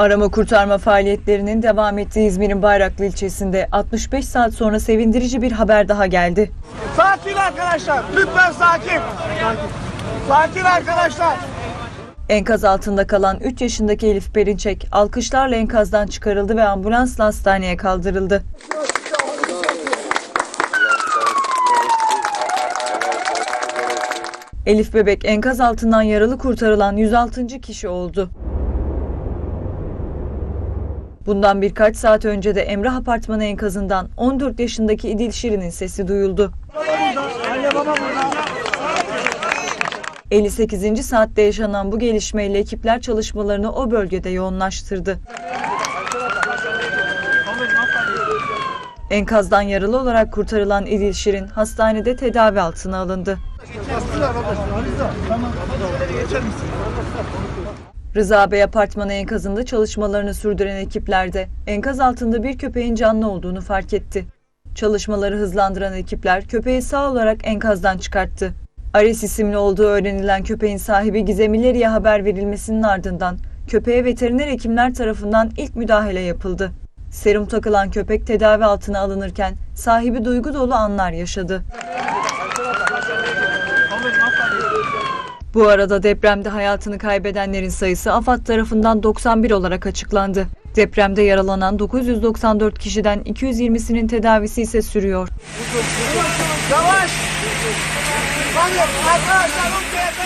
Arama kurtarma faaliyetlerinin devam ettiği İzmir'in Bayraklı ilçesinde 65 saat sonra sevindirici bir haber daha geldi. Sakin arkadaşlar. Lütfen sakin. Sakin arkadaşlar. Enkaz altında kalan 3 yaşındaki Elif Perinçek alkışlarla enkazdan çıkarıldı ve ambulansla hastaneye kaldırıldı. Elif Bebek enkaz altından yaralı kurtarılan 106. kişi oldu. Bundan birkaç saat önce de Emrah Apartmanı enkazından 14 yaşındaki İdil Şirin'in sesi duyuldu. Anne baba burada. 58. saatte yaşanan bu gelişmeyle ekipler çalışmalarını o bölgede yoğunlaştırdı. Enkazdan yaralı olarak kurtarılan İdil Şirin hastanede tedavi altına alındı. Rıza Bey apartmanı enkazında çalışmalarını sürdüren ekipler de enkaz altında bir köpeğin canlı olduğunu fark etti. Çalışmaları hızlandıran ekipler köpeği sağ olarak enkazdan çıkarttı. Ares isimli olduğu öğrenilen köpeğin sahibi Gizem İleri'ye haber verilmesinin ardından köpeğe veteriner hekimler tarafından ilk müdahale yapıldı. Serum takılan köpek tedavi altına alınırken sahibi duygu dolu anlar yaşadı. Bu arada depremde hayatını kaybedenlerin sayısı AFAD tarafından 91 olarak açıklandı. Depremde yaralanan 994 kişiden 220'sinin tedavisi ise sürüyor. Yavaş. Hadi arkadaşlar. Lütfen.